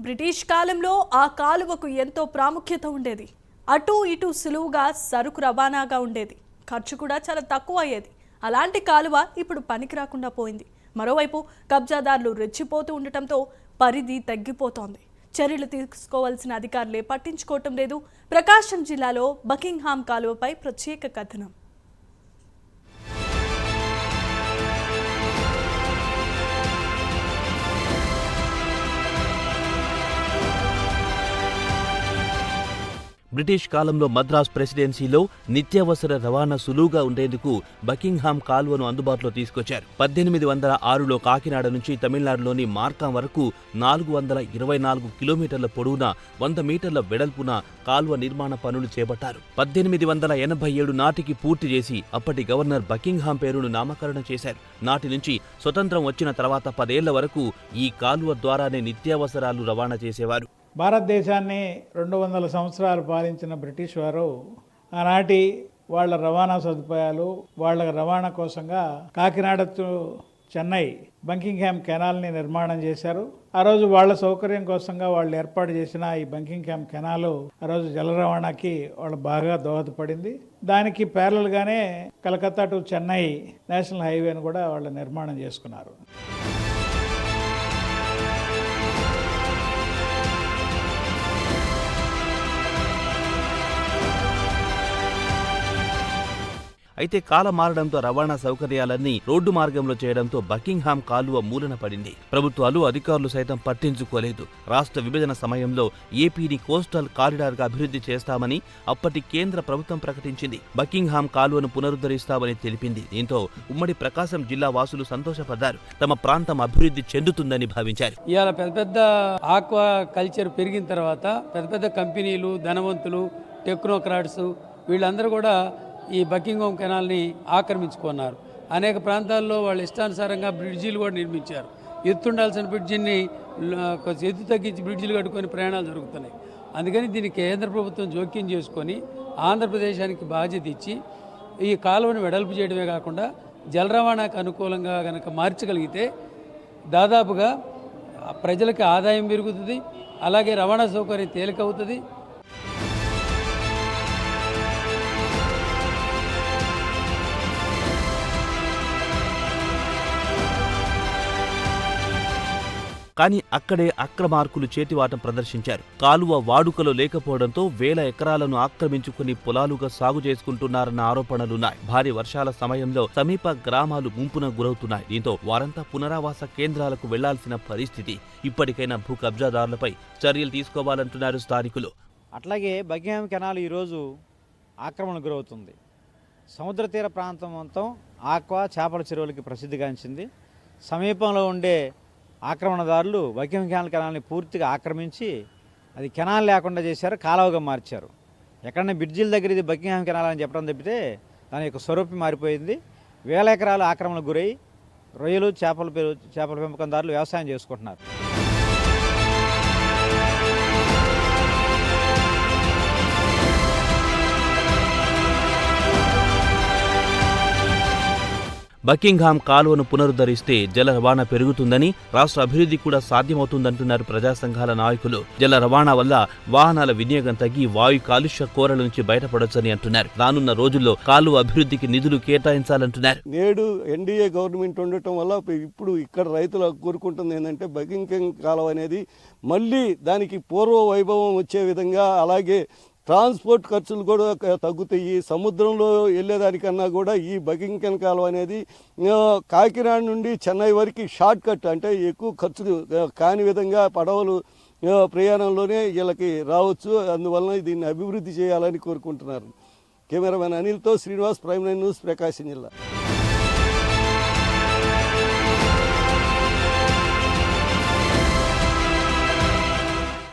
British కాలంలో ఆ కాలువకు ఎంతో ప్రాముఖ్యత ఉండేది. అటు ఇటు సులువుగా సరుకు రవాణాగా ఉండేది. ఖర్చు కూడా చాలా తక్కువ అయ్యేది. అలాంటి కాలువ ఇప్పుడు పనికి రాకుండా పోయింది. మరోవైపు కబ్జాదారులు రెచ్చిపోతూ ఉండటంతో పరిధి తగ్గిపోతోంది. చర్యలు తీసుకోవాల్సిన అధికారులే పట్టించుకోవటం లేదు. ప్రకాశం జిల్లాలో బకింగ్హామ్ కాలువపై ప్రత్యేక కథనం. బ్రిటిష్ కాలంలో మద్రాస్ ప్రెసిడెన్సీలో నిత్యావసర రవాణా సులువుగా ఉండేందుకు బకింగ్హామ్ కాల్వను అందుబాటులో తీసుకొచ్చారు. పద్దెనిమిది వందల ఆరులో కాకినాడ నుంచి తమిళనాడులోని మార్కాం వరకు నాలుగు వందల ఇరవై నాలుగు కిలోమీటర్ల పొడవున వంద మీటర్ల వెడల్పున కాల్వ నిర్మాణ పనులు చేపట్టారు. పద్దెనిమిది వందల ఎనభై ఏడు నాటికి పూర్తి చేసి అప్పటి గవర్నర్ బకింగ్హామ్ పేరును నామకరణం చేశారు. నాటి నుంచి స్వతంత్రం వచ్చిన తర్వాత పదేళ్ళ వరకు ఈ కాలువ ద్వారానే నిత్యావసరాలు రవాణా చేసేవారు. భారతదేశాన్ని రెండు వందల సంవత్సరాలు పాలించిన బ్రిటిష్ వారు ఆనాటి వాళ్ళ రవాణా సదుపాయాలు వాళ్ళ రవాణా కోసంగా కాకినాడ టు చెన్నై బంకింగ్హామ్ కెనాల్ని నిర్మాణం చేశారు. ఆ రోజు వాళ్ళ సౌకర్యం కోసంగా వాళ్ళు ఏర్పాటు చేసిన ఈ బంకింగ్హామ్ కెనాలు ఆ రోజు జల రవాణాకి వాళ్ళు బాగా దోహదపడింది. దానికి ప్యారల్గానే కలకత్తా టు చెన్నై నేషనల్ హైవేను కూడా వాళ్ళు నిర్మాణం చేసుకున్నారు. అయితే కాలం మారడంతో రవాణా సౌకర్యాలన్నీ రోడ్డు మార్గంలో చేయడంతో బకింగ్హామ్ కాలువ మూలన పడింది. ప్రభుత్వాలు అధికారులు సైతం పట్టించుకోలేదు. రాష్ట్ర విభజన సమయంలో ఏపీని కోస్టల్ కారిడార్గా అభివృద్ధి చేస్తామని అప్పటి కేంద్ర ప్రభుత్వం ప్రకటించింది. బకింగ్హామ్ కాలువను పునరుద్ధరిస్తామని తెలిపింది. దీంతో ఉమ్మడి ప్రకాశం జిల్లా వాసులు సంతోషపడ్డారు. తమ ప్రాంతం అభివృద్ధి చెందుతుందని భావించారు. ఇవాళ పెద్ద పెద్ద ఆక్వా కల్చర్ పెరిగిన తర్వాత పెద్ద పెద్ద కంపెనీలు ధనవంతులు టెక్నోక్రాట్స్ వీళ్ళందరూ కూడా ఈ బకింగ్హామ్ కెనాల్ని ఆక్రమించుకున్నారు. అనేక ప్రాంతాల్లో వాళ్ళ ఇష్టానుసారంగా బ్రిడ్జీలు కూడా నిర్మించారు. ఎత్తుండాల్సిన బ్రిడ్జిని కొంచెం ఎత్తు తగ్గించి బ్రిడ్జిలు కట్టుకొని ప్రయాణాలు జరుగుతున్నాయి. అందుకని దీన్ని కేంద్ర ప్రభుత్వం జోక్యం చేసుకొని ఆంధ్రప్రదేశానికి బాధ్యత ఇచ్చి ఈ కాలువను వెడల్పు చేయడమే కాకుండా జల రవాణాకు అనుకూలంగా కనుక మార్చగలిగితే దాదాపుగా ప్రజలకు ఆదాయం పెరుగుతుంది. అలాగే రవాణా సౌకర్యం తేలికవుతుంది. కానీ అక్కడే అక్రమార్కులు చేతివాటం ప్రదర్శించారు. కాలువ వాడుకలో లేకపోవడంతో వేల ఎకరాలను ఆక్రమించుకుని పొలాలుగా సాగు చేసుకుంటున్నారన్న ఆరోపణలున్నాయి. భారీ వర్షాల సమయంలో సమీప గ్రామాలు ముంపున గురవుతున్నాయి. దీంతో వారంతా పునరావాస కేంద్రాలకు వెళ్ళాల్సిన పరిస్థితి. ఇప్పటికైనా భూ కబ్జాదారులపై చర్యలు తీసుకోవాలంటున్నారు స్థానికులు. అట్లాగే బగ్యాం కెనాల్ ఈరోజు ఆక్రమణకు గురవుతుంది. సముద్ర తీర ప్రాంతం మొత్తం ఆక్వా చేపల చెరువులకి ప్రసిద్ధిగాంచింది. సమీపంలో ఉండే ఆక్రమణదారులు బగ్యం కెనాల్ కెనాల్ని పూర్తిగా ఆక్రమించి అది కెనాల్ లేకుండా చేశారు కాలువగా మార్చారు. ఎక్కడన్నా బ్రిడ్జిల దగ్గర ఇది బకింగ్హామ్ కెనాల్ అని చెప్పడం తప్పితే దాని యొక్క స్వరూపం మారిపోయింది. వేల ఎకరాలు ఆక్రమణకు గురై రొయ్యలు చేపల చేపల పెంపకందారులు వ్యవసాయం చేసుకుంటున్నారు. బకింగ్హామ్ కాలువను పునరుద్ధరిస్తే జల రవాణా పెరుగుతుందని రాష్ట్ర అభివృద్ధి కూడా సాధ్యమవుతుందంటున్నారు ప్రజా సంఘాల నాయకులు. జల రవాణా వల్ల వాహనాల వినియోగం తగ్గి వాయు కాలుష్య కోరల నుంచి బయటపడొచ్చని అంటున్నారు. రానున్న రోజుల్లో కాలువ అభివృద్ధికి నిధులు కేటాయించాలంటున్నారు. నేడు ఎన్డీఏ గవర్నమెంట్ ఉండటం వల్ల ఇప్పుడు ఇక్కడ రైతులు కోరుకుంటుంది ఏంటంటే బకింగ్ కాలువ అనేది మళ్ళీ దానికి పూర్వ వైభవం వచ్చే విధంగా అలాగే ట్రాన్స్పోర్ట్ ఖర్చులు కూడా తగ్గుతాయి. సముద్రంలో వెళ్ళేదానికన్నా కూడా ఈ బకింగ్ కాలం అనేది కాకినాడ నుండి చెన్నై వరకు షార్ట్ కట్ అంటే ఎక్కువ ఖర్చు కాని విధంగా పడవలు ప్రయాణంలోనే వీళ్ళకి రావచ్చు. అందువలన దీన్ని అభివృద్ధి చేయాలని కోరుకుంటున్నారు. Cameraman అనిల్తో Srinivas prime nine news Prakasam జిల్లా.